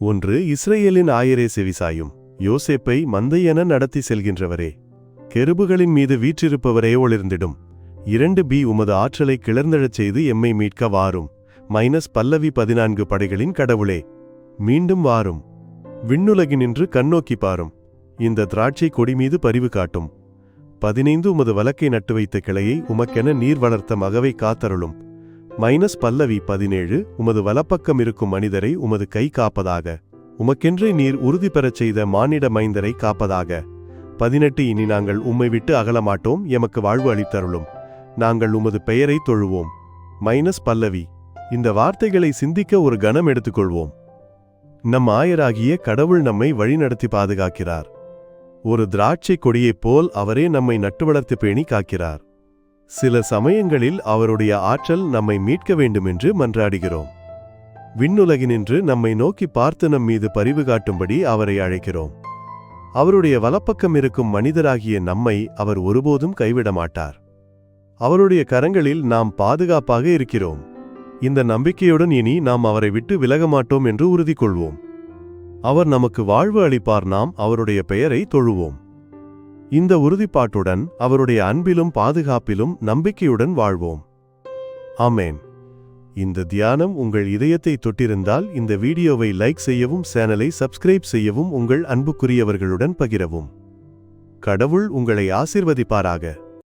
ஒன்று இஸ்ரேலின் ஆயரே செவிசாயும். யோசேப்பை மந்தையென நடத்தி செல்கின்றவரே கெருபுகளின் மீது வீற்றிருப்பவரே ஒளிர்ந்திடும். இரண்டு பி உமது ஆற்றலை கிளர்ந்தெழச் செய்து எம்மை மீட்க வாரும். மைனஸ் பல்லவி பதினான்கு படைகளின் கடவுளே மீண்டும் வாரும். விண்ணுலகினின்று கண்ணோக்கி பாரும். இந்த திராட்சை கொடி மீது பரிவு காட்டும். பதினைந்து உமது வழக்கை நட்டு வைத்த கிளையை உமக்கென நீர் வளர்த்த மகவை காத்தருளும். மைனஸ் பல்லவி பதினேழு உமது வலப்பக்கம் இருக்கும் மனிதரை உமது கை காப்பதாக. உமக்கென்றே நீர் உறுதி பெறச் செய்த மானிட மைந்தரை காப்பதாக. பதினெட்டு இனி நாங்கள் உம்மை விட்டு அகலமாட்டோம் எமக்கு வாழ்வு அளித்தருளும். நாங்கள் உமது பெயரை தொழுவோம். மைனஸ் பல்லவி இந்த வார்த்தைகளை சிந்திக்க ஒரு கணம் எடுத்துக்கொள்வோம். நம் ஆயராகிய கடவுள் நம்மை வழிநடத்தி பாதுகாக்கிறார். ஒரு திராட்சை கொடியைப் போல் அவரே நம்மை நட்டு வளர்த்து பேணி காக்கிறார். சில சமயங்களில் அவருடைய ஆற்றல் நம்மை மீட்க வேண்டுமென்று மன்றாடுகிறோம். விண்ணுலகினின்று நம்மை நோக்கி பார்த்து நம் மீது பரிவு காட்டும்படி அவரை அழைக்கிறோம். அவருடைய வலப்பக்கம் இருக்கும் மனிதராகிய நம்மை அவர் ஒருபோதும் கைவிட மாட்டார். அவருடைய கரங்களில் நாம் பாதுகாப்பாக இருக்கிறோம். இந்த நம்பிக்கையுடன் இனி நாம் அவரை விட்டு விலக மாட்டோம் என்று உறுதி கொள்வோம் அவர் நமக்கு வாழ்வு அளிப்பார் நாம் அவருடைய பெயரை தொழுவோம். இந்த உறுதிப்பாட்டுடன் அவருடைய அன்பிலும் பாதுகாப்பிலும் நம்பிக்கையுடன் வாழ்வோம். ஆமேன். இந்த தியானம் உங்கள் இதயத்தை தொட்டிருந்தால் இந்த வீடியோவை லைக் செய்யவும் சேனலை சப்ஸ்கிரைப் செய்யவும் உங்கள் அன்புக்குரியவர்களுடன் பகிரவும். கடவுள் உங்களை ஆசிர்வதிப்பாராக.